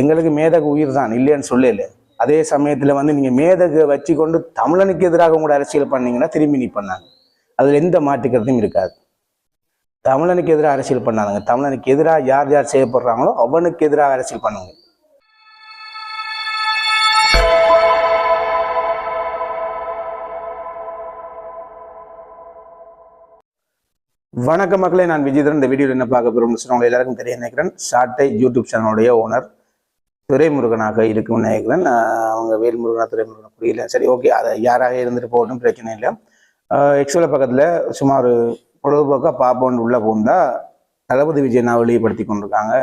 எங்களுக்கு மேதகு உயிர் தான் இல்லைன்னு சொல்லல. அதே சமயத்தில் வந்து நீங்கள் மேதகு வச்சு கொண்டு தமிழனுக்கு எதிராக உங்களோட அரசியல் பண்ணீங்கன்னா திரும்பி நீ பண்ணாங்க. அதில் எந்த மாற்றுக்கிறதும் இருக்காது. தமிழனுக்கு எதிராக அரசியல் பண்ணாதுங்க. தமிழனுக்கு எதிராக யார் யார் செய்யப்படுறாங்களோ அவனுக்கு எதிராக அரசியல் பண்ணுங்க. வணக்க மக்களே நான் விஜயதரன் இந்த வீடியோவில் என்ன பார்க்க போகிறோம்னு சொன்னா எல்லாருக்கும் தெரிய நினைக்கிறேன். சாட்டை யூடியூப் சேனலுடைய ஓனர் துரைமுருகனாக இருக்கும் நினைக்கிறேன் அவங்க வேல்முருகனா துரைமுருகனா புரியல. சரி ஓகே. அதை யாராக இருந்துட்டு போகணும் பிரச்சனை இல்லை. எக்ஸ்வல பக்கத்தில் சுமார் பொழுதுபோக்காக பார்ப்போன்னு உள்ளே போந்தா தளபதி விஜய் நான் வெளிப்படுத்தி கொண்டிருக்காங்க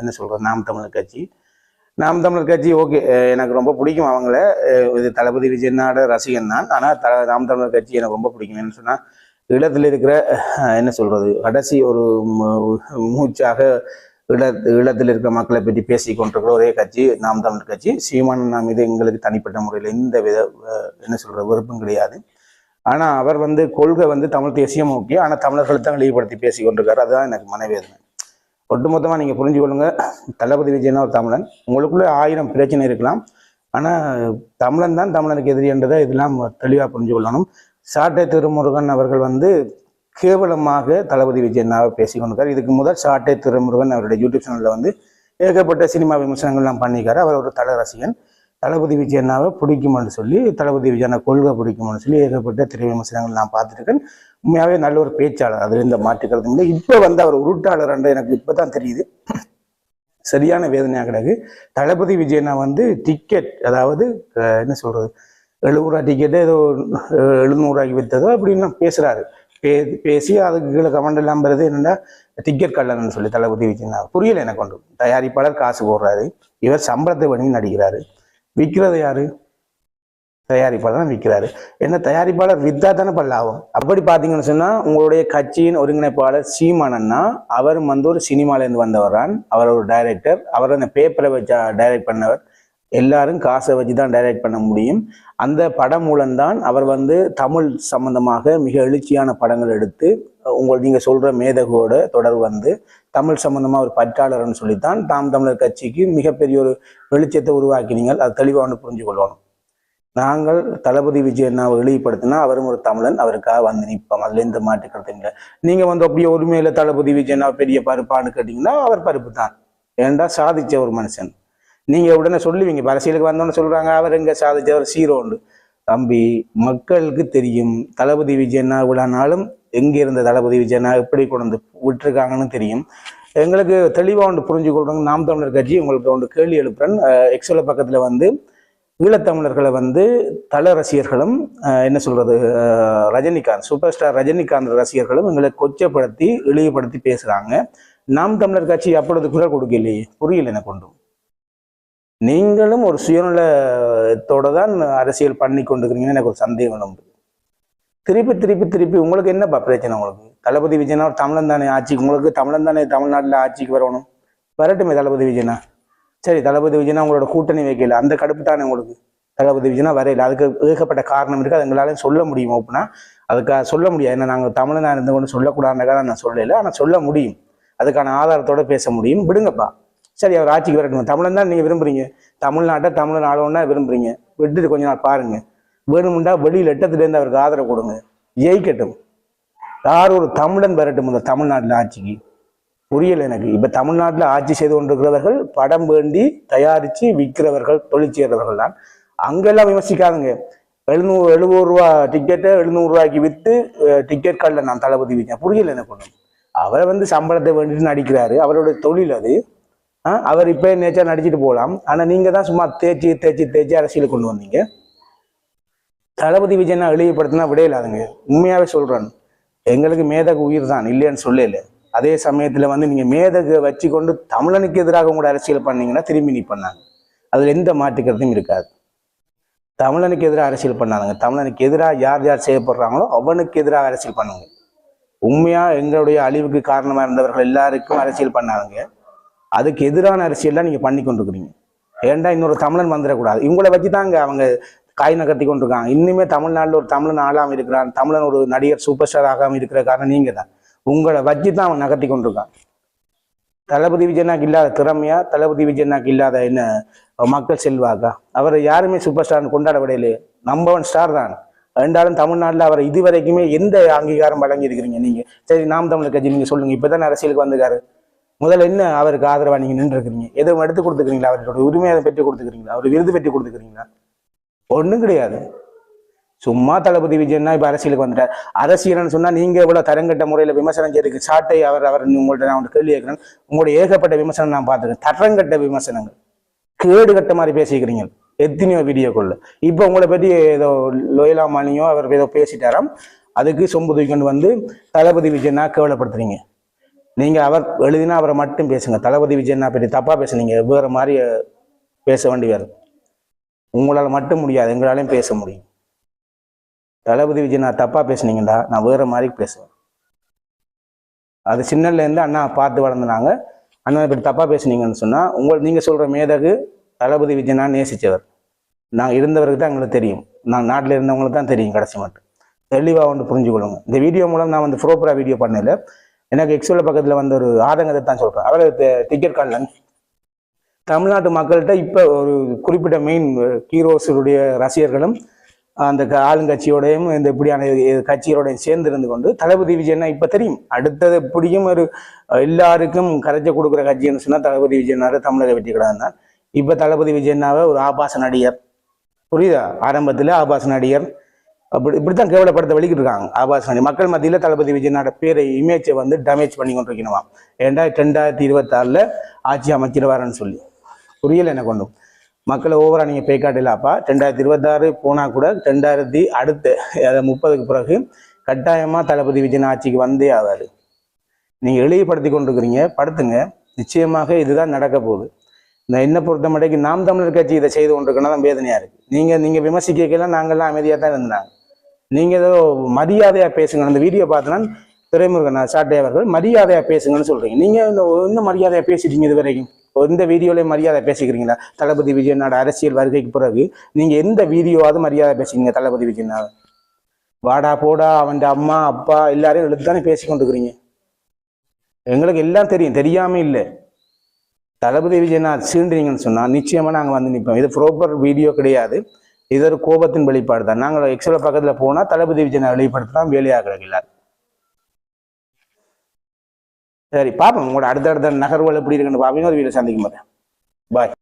என்ன சொல்கிறது நாம் தமிழர் கட்சி. நாம் தமிழர் கட்சி ஓகே. எனக்கு ரொம்ப பிடிக்கும் அவங்கள. இது தளபதி விஜயனோட ரசிகன் தான் ஆனால் த நாம் தமிழர் கட்சி எனக்கு ரொம்ப பிடிக்கும். என்ன சொன்னால் இடத்துல இருக்கிற என்ன சொல்கிறது கடைசி ஒரு மூச்சாக ஈழ ஈழத்தில் இருக்கிற மக்களை பற்றி பேசி கொண்டிருக்கிற ஒரே கட்சி நாம் தமிழ் கட்சி. சீமான் நாம் இது எங்களுக்கு தனிப்பட்ட முறையில் எந்த வித என்ன சொல்கிற விருப்பம் கிடையாது. ஆனால் அவர் வந்து கொள்கை வந்து தமிழ் தேசியம் முக்கியம் ஆனால் தமிழர்களை தான் இழிவுபடுத்தி பேசி கொண்டிருக்காரு. அதுதான் எனக்கு மனவேதனை. ஒட்டுமொத்தமாக நீங்கள் புரிஞ்சுக்கொள்ளுங்க தளபதி விஜயனா ஒரு தமிழன். உங்களுக்குள்ளே ஆயிரம் பிரச்சனை இருக்கலாம். ஆனால் தமிழன் தான் தமிழனுக்கு எதிரின்றதை இதெல்லாம் தெளிவாக புரிஞ்சு கொள்ளணும். சாட்டை திருமுருகன் அவர்கள் வந்து கேவலமாக தளபதி விஜயனாவை பேசி கொண்டிருக்கார். இதுக்கு முதல் சாட்டை திருமுருகன் அவருடைய யூடியூப் சேனலில் வந்து ஏகப்பட்ட சினிமா விமர்சனங்கள்லாம் பண்ணியிருக்காரு. அவர் ஒரு தல ரசிகன் தளபதி விஜயனாவை பிடிக்குமான்னு சொல்லி தளபதி விஜயனா கொள்கை பிடிக்குமான்னு சொல்லி ஏகப்பட்ட திரை விமர்சனங்கள் நான் பார்த்துருக்கேன். உண்மையாகவே நல்ல ஒரு பேச்சாளர். அதில் இந்த மாற்றுக்கிறது இல்லை. இப்போ வந்து அவர் உருட்டாளர் என்று எனக்கு இப்போ தான் தெரியுது. சரியான வேதனையாக கிடக்கு. தளபதி விஜயனா வந்து டிக்கெட் அதாவது என்ன சொல்கிறது எழுபது ரூபா டிக்கெட்டு ஏதோ எழுநூறுவாய்க்கு விற்றதோ அப்படின்னு பேசுகிறாரு பே பேசி அதுக்கு கீழே கமெண்ட் எல்லாம் வருது. என்னென்னா டிக்கெட் கல்லன்னு சொல்லி தளபதி விஜயனா புரியல எனக்கு ஒன்று தயாரிப்பாளர் காசு போடுறாரு. இவர் சம்பளத்தை பண்ணி நடிக்கிறாரு. விற்கிறது யாரு? தயாரிப்பாளர் தான் விற்கிறாரு என்ன தயாரிப்பாளர் வித்தா தானே பல்லாகும் அப்படி பார்த்தீங்கன்னு சொன்னால் உங்களுடைய கட்சியின் ஒருங்கிணைப்பாளர் சீமானன்னா அவர் வந்து ஒரு சினிமாலேருந்து வந்தவர் தான் அவர் ஒரு டைரக்டர் அவர் அந்த பேப்பரை வச்சு டைரக்ட் பண்ணவர். எல்லாரும் காசை வச்சு தான் டைரக்ட் பண்ண முடியும். அந்த படம் மூலம்தான் அவர் வந்து தமிழ் சம்பந்தமாக மிக எழுச்சியான படங்கள் எடுத்து உங்கள் நீங்கள் சொல்கிற மேதகோட தொடர் வந்து தமிழ் சம்பந்தமாக ஒரு பற்றாளர்னு சொல்லித்தான் தாம் தமிழர் கட்சிக்கு மிகப்பெரிய ஒரு வெளிச்சத்தை உருவாக்கினீங்கள் அது தெளிவாக ஒன்று புரிஞ்சு கொள்ளணும். நாங்கள் தளபதி விஜயண்ணாவை இழிவுபடுத்தினா அவரும் ஒரு தமிழன் அவருக்காக வந்து நிற்போம். அதுல எந்த மாட்டுக்கிறது இல்லை. நீங்க வந்து அப்படியே உரிமையில தளபதி விஜயண்ணா பெரிய பருப்பான்னு கேட்டீங்கன்னா அவர் பருப்பு தான். ஏண்டா சாதிச்ச ஒரு மனுஷன். நீங்கள் உடனே சொல்லுவீங்க இப்போ அரசியலுக்கு வந்தோன்னு சொல்கிறாங்க அவர் எங்கே சாதிச்சவர் சீரோண்டு தம்பி மக்களுக்கு தெரியும் தளபதி விஜயண்ணா விழானாலும் எங்கே இருந்த தளபதி விஜயண்ணா எப்படி கொண்டு வந்து விட்டுருக்காங்கன்னு தெரியும். எங்களுக்கு தெளிவாக ஒன்று புரிஞ்சு கொள்றோங்க நாம் தமிழர் கட்சி உங்களுக்கு ஒன்று கேள்வி எழுப்புறேன். எக்ஸோல பக்கத்தில் வந்து ஈழத்தமிழர்களை வந்து தல ரசிகர்களும் என்ன சொல்கிறது ரஜினிகாந்த் சூப்பர் ஸ்டார் ரஜினிகாந்த் ரசிகர்களும் எங்களை கொச்சப்படுத்தி இழிவுபடுத்தி பேசுகிறாங்க நாம் தமிழர் கட்சி அப்பொழுது குரல் கொடுக்கலையே புரியல எனக்கு ஒன்றும். நீங்களும் ஒரு சுயநலத்தோட தான் அரசியல் பண்ணி கொண்டிருக்கிறீங்கன்னு எனக்கு ஒரு சந்தேகம் உண்டு. திருப்பி திருப்பி திருப்பி உங்களுக்கு என்னப்பா பிரச்சனை உங்களுக்கு? தளபதி விஜயனா ஒரு தமிழன் தானே ஆட்சிக்கு உங்களுக்கு தமிழன் தானே தமிழ்நாட்டில் ஆட்சிக்கு வரணும்? வரட்டுமே தளபதி விஜயனா. சரி தளபதி விஜயனா உங்களோட கூட்டணி வைக்கல. அந்த கடுப்பு தானே உங்களுக்கு? தளபதி விஜயனா வரையில. அதுக்கு ஏகப்பட்ட காரணம் இருக்கு. அது எங்களால சொல்ல முடியும் அப்படின்னா அதுக்காக சொல்ல முடியாது. ஏன்னா நாங்கள் தமிழனா இருந்து கொண்டு சொல்லக்கூடாதுனாக்கா நான் சொல்லலை. ஆனால் சொல்ல முடியும். அதுக்கான ஆதாரத்தோட பேச முடியும். விடுங்கப்பா. சரி அவர் ஆட்சிக்கு வரட்டும் தமிழன் தான் நீங்க விரும்புறீங்க. தமிழ்நாட்டை தமிழன் ஆளவன்னா விரும்புறீங்க. விட்டுட்டு கொஞ்ச நாள் பாருங்க. வேணுமுண்டா வெளியில் எட்டத்துலேருந்து அவருக்கு ஆதரவு கொடுங்க. ஜெயிக்கட்டும். யார் ஒரு தமிழன் வரட்டும் இந்த தமிழ்நாட்டில் ஆட்சிக்கு? புரியல எனக்கு. இப்போ தமிழ்நாட்டில் ஆட்சி செய்து கொண்டிருக்கிறவர்கள் படம் வேண்டி தயாரித்து விற்கிறவர்கள் தொழில் செய்கிறவர்கள் தான். அங்கெல்லாம் விமர்சிக்காதுங்க. எழுநூறு எழுபது ரூபா டிக்கெட்டை எழுநூறுரூவாய்க்கு விற்று டிக்கெட் கார்டில் நான் தளபதி வைக்கேன் புரியல எனக்கு ஒன்று அவரை வந்து சம்பளத்தை வேண்டிட்டு நடிக்கிறாரு. அவரோட தொழில் அது. அவர் இப்போ நேச்சா நடிச்சுட்டு போகலாம் ஆனால் நீங்கள் தான் சும்மா தேய்ச்சி தேய்ச்சி தேய்ச்சி அரசியல் கொண்டு வந்தீங்க. தளபதி விஜயனா இழிவுபடுத்தினா விடையிலாதுங்க உண்மையாகவே சொல்கிறேன் எங்களுக்கு மேதகு உயிர் தான் இல்லைன்னு சொல்லல. அதே சமயத்தில் வந்து நீங்கள் மேதகு வச்சு கொண்டு தமிழனுக்கு எதிராக உங்களோட அரசியல் பண்ணீங்கன்னா திரும்பி நீ பண்ணாங்க. அதில் எந்த மாட்டுக்கிறதும் இருக்காது. தமிழனுக்கு எதிராக அரசியல் பண்ணாதுங்க. தமிழனுக்கு எதிராக யார் யார் செய்யப்படுறாங்களோ அவனுக்கு எதிராக அரசியல் பண்ணுங்க. உண்மையாக எங்களுடைய அழிவுக்கு காரணமாக இருந்தவர்கள் எல்லாருக்கும் அரசியல் பண்ணாதுங்க. அதுக்கு எதிரான அரசியல்லாம் நீங்கள் பண்ணி கொண்டிருக்கிறீங்க. ஏன்டா இன்னொரு தமிழன் வந்துடக்கூடாது? இவங்களை வச்சு தாங்க அவங்க காய் நகர்த்தி கொண்டிருக்காங்க. இன்னுமே தமிழ்நாட்டில் ஒரு தமிழன் ஆளாமல் இருக்கிறான். தமிழன் ஒரு நடிகர் சூப்பர் ஸ்டார் ஆகாமல் இருக்கிற காரணம் நீங்கள் தான். உங்களை வச்சு தான் அவன் நகர்த்தி கொண்டிருக்கான். தளபதி விஜயனாக்கு இல்லாத திறமையா தளபதி விஜயனாக்கு இல்லாத என்ன மக்கள் செல்வாக்கா? அவரை யாருமே சூப்பர் ஸ்டார் கொண்டாட விடையிலே நம்பர் ஒன் ஸ்டார் தான். ரெண்டாலும் தமிழ்நாட்டில் அவர் இதுவரைக்குமே எந்த அங்கீகாரம் வழங்கி இருக்கிறீங்க நீங்கள் சரி நாம் தமிழர் கட்சி நீங்கள் சொல்லுங்கள் இப்போ இப்பதான் அரசியலுக்கு வந்திருக்காரு. முதல்ல என்ன அவருக்கு ஆதரவாக நீங்கள் நின்றுருக்குறீங்க? எதுவும் எடுத்து கொடுத்துக்கிறீங்களா? அவரோட உரிமையை பெற்று கொடுத்துக்கிறீங்களா? அவர் விருது பெற்று கொடுத்துக்கிறீங்களா? ஒன்றும் கிடையாது. சும்மா தளபதி விஜயன்னா இப்போ அரசியலுக்கு வந்துட்டார். அரசியல்னு சொன்னால் நீங்கள் இவ்வளோ தரங்கட்ட முறையில் விமர்சனம் செய்யறதுக்கு சாட்டை அவர் அவர் உங்கள்கிட்ட நான் ஒரு கேள்வி கேட்குறேன். உங்களுடைய ஏகப்பட்ட விமர்சனம் நான் பார்த்துருக்கேன். தரங்கட்ட விமர்சனங்கள். கேடு கட்ட மாதிரி பேசிக்கிறீங்க. எத்தனையோ வீடியோக்குள்ள இப்போ உங்களை பற்றி ஏதோ லோயலா மானியோ அவர் ஏதோ பேசிட்டாராம். அதுக்கு சொம்பு தூக்கிண்டு வந்து தளபதி விஜயனா கேவலப்படுத்துறீங்க. நீங்கள் அவர் எழுதினா அவரை மட்டும் பேசுங்க. தளபதி விஜயன்னா பற்றி தப்பாக பேசுனீங்க. வேறு மாதிரி பேச வேண்டி வருது. உங்களால் மட்டும் முடியாது. எங்களாலையும் பேச முடியும். தளபதி விஜய் நான் தப்பாக பேசுனீங்கடா. நான் வேறு மாதிரி பேசுவேன். அது சின்னலேருந்து அண்ணா பார்த்து வளர்ந்துனாங்க அண்ணா இப்படி தப்பாக பேசுனீங்கன்னு சொன்னால் உங்கள் நீங்கள் சொல்கிற மேதகு தளபதி விஜய் நான் நேசிச்சவர். நான் இருந்தவருக்கு தான் எங்களுக்கு தெரியும். நான் நாட்டில் இருந்தவங்களுக்கு தான் தெரியும் கடைசி மட்டும். தெளிவாக ஒன்று புரிஞ்சுக்கொள்ளுங்க. இந்த வீடியோ மூலம் நான் வந்து ப்ரோப்பராக வீடியோ பண்ணல. எனக்கு எக்ஸுவல் பக்கத்தில் வந்த ஒரு ஆதங்கத்தை தான் சொல்கிறேன் அவர் டிக்கெட் கார்டில் தமிழ்நாட்டு மக்கள்கிட்ட இப்போ ஒரு குறிப்பிட்ட மெயின் ஹீரோஸுடைய ரசிகர்களும் அந்த க- ஆளுங்கட்சியோடையும் இந்த இப்படியான கட்சிகளோடையும் சேர்ந்து இருந்து கொண்டு தளபதி விஜயன்னா இப்போ தெரியும். அடுத்தது எப்படியும் ஒரு எல்லாருக்கும் கரைச்ச கொடுக்குற கட்சின்னு சொன்னால் தளபதி விஜயனாரு தமிழக வெற்றி கடன் தான். இப்போ தளபதி விஜயன்னாவை ஒரு ஆபாச நடிகர். புரியுதா? ஆரம்பத்தில் ஆபாச நடிகர். அப்படி இப்படித்தான் கேவலப்படுத்த வெளிக்கிட்டு இருக்காங்க ஆபாசவாணி மக்கள் மத்தியில் தளபதி விஜயனோட பேரை இமேஜை வந்து டேமேஜ் பண்ணி கொண்டு இருக்கணுமா ஏண்டா ரெண்டாயிரத்தி இருபத்தாறில் ஆட்சி அமைச்சிருவாருன்னு சொல்லி. புரியல எனக்கு ஒன்றும். மக்களை ஓவரா நீங்கள் பே காட்டலாப்பா ரெண்டாயிரத்தி இருபத்தாறு போனால் கூட ரெண்டாயிரத்தி அடுத்து அதை முப்பதுக்கு பிறகு கட்டாயமாக தளபதி விஜயன் ஆட்சிக்கு வந்தே ஆவார். நீங்கள் எளியப்படுத்தி கொண்டிருக்கிறீங்க. படுத்துங்க. நிச்சயமாக இதுதான் நடக்க போகுது. நான் என்ன பொறுத்தமடைக்கு நாம் தமிழர் கட்சி இதை செய்து கொண்டிருக்கனா தான் வேதனையா இருக்கு. நீங்க நீங்க விமர்சிக்கலாம் நாங்கள்லாம் அமைதியா தான் இருந்தாங்க நீங்க ஏதோ மரியாதையா பேசுங்க. அந்த வீடியோ பார்த்தோன்னா துரைமுருகன் சாட்டை அவர்கள் மரியாதையா பேசுங்கன்னு சொல்றீங்க. நீங்க இன்னும் இன்னும் மரியாதையா பேசிட்டீங்க இது வரைக்கும் எந்த வீடியோலயும் மரியாதை பேசிக்கிறீங்களா? தளபதி விஜயனோட அரசியல் வருகைக்கு பிறகு நீங்க எந்த வீடியோவாவது மரியாதை பேசுறீங்க தளபதி விஜயனாவை வாடா போடா அவன் அம்மா அப்பா எல்லாரையும் எடுத்து தானே பேசி கொண்டுக்கிறீங்க எங்களுக்கு எல்லாம் தெரியும். தெரியாம இல்லை. தளபதி விஜயநாத் சீண்டுறீங்கன்னு சொன்னா நிச்சயமா நாங்க வந்து நிற்போம் இது ப்ராப்பர் வீடியோ கிடையாது. இது ஒரு கோபத்தின் வெளிப்பாடு தான் நாங்கள் எக்ஸல பக்கத்துல போனா தளபதி விஜயனை வெளிப்படுத்தலாம் வேலையாக சரி பார்ப்போம் உங்களோட அடுத்தடுத்த நகர்வுகள் எப்படி இருக்குன்னு பார்ப்பீங்க ஒரு வீடியோ சந்திக்கும் போது. பாய்